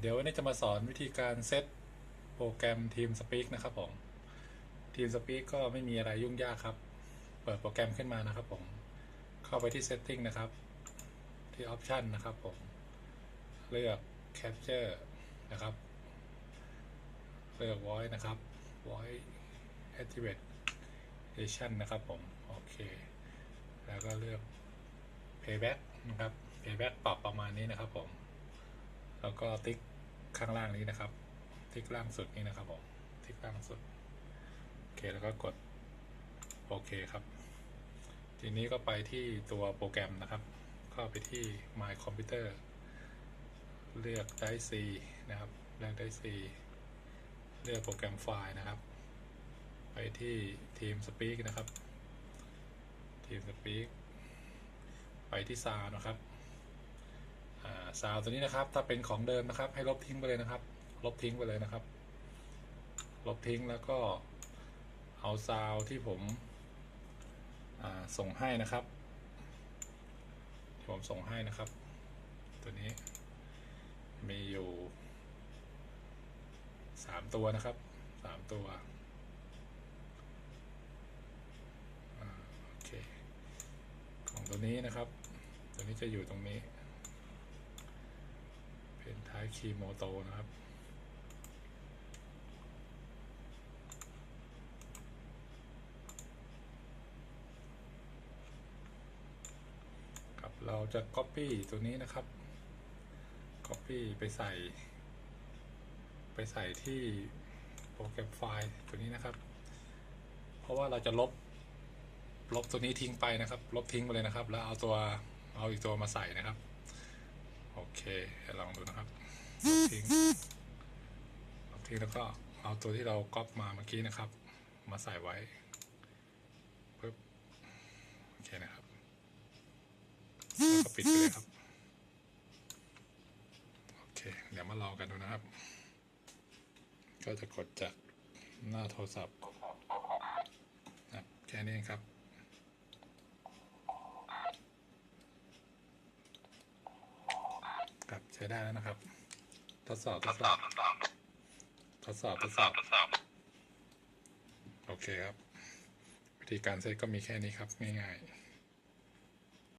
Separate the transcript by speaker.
Speaker 1: เดี๋ยววันนี้จะมาสอนวิธีการเซตโปรแกรม TeamSpeak นะครับผม TeamSpeak ก็ไม่มีอะไรยุ่งยากครับ เปิดโปรแกรมขึ้นมานะครับผมเข้าไปที่ Setting นะครับ ที่ Option นะครับผมเลือก Capture นะครับ เลือก Voice นะครับ Voice Activation นะครับผมโอเค แล้วก็เลือก Playback นะครับ Playback ปรับประมาณนี้นะครับผม แล้วก็ติ๊กข้างล่างนี้นะครับ ติ๊กล่างสุดนี้นะครับผมติ๊กล่างสุดโอเคแล้วก็กดโอเคครับ ทีนี้ก็ไปที่ตัวโปรแกรมนะครับ เข้าไปที่ My Computer เลือก Drive C นะครับเลือก Drive C เลือกโปรแกรมไฟล์นะครับ ไปที่ TeamSpeak นะครับ TeamSpeak ไปที่ Sound นะครับ ซาวตัวนี้นะครับ ถ้าเป็นของเดิมนะครับ ให้ลบทิ้งไปเลยนะครับ ลบทิ้งไปเลยนะครับ ลบทิ้งแล้วก็เอาซาวที่ผมส่งให้นะครับที่ผมส่งให้นะครับ ตัวนี้มีอยู่สามตัวนะครับสามตัวโอเคของตัวนี้นะครับ ตัวนี้จะอยู่ตรงนี้ คีโมโตนะครับครับเราจะ Copy ตัวนี้นะครับ Copy ไปใส่ ไปใส่ที่โปรแกรมไฟล์ตัวนี้นะครับ เพราะว่าเราจะลบ ลบตัวนี้ทิ้งไปนะครับ ลบทิ้งไปเลยนะครับ แล้วเอาตัว เอาอีกตัวมาใส่นะครับ โอเคลองดูนะครับลบ ทิ้งลบทิ้งแล้วก็เอาตัวที่เราก๊อปมาเมื่อกี้นะครับ มาใส่ไว้ปึ๊บโอเคนะครับแล้วก็ปิดไปเลยครับโอเคเดี๋ยวมาลองกันดูนะครับ ก็จะกดจากหน้าโทรศัพท์นะแค่นี้เองครับครับใช้ได้แล้วนะครับ บทดสอบทดสอบทดสอบทดสอบ โอเคครับ วิธีการเซตก็มีแค่นี้ครับ ง่ายๆ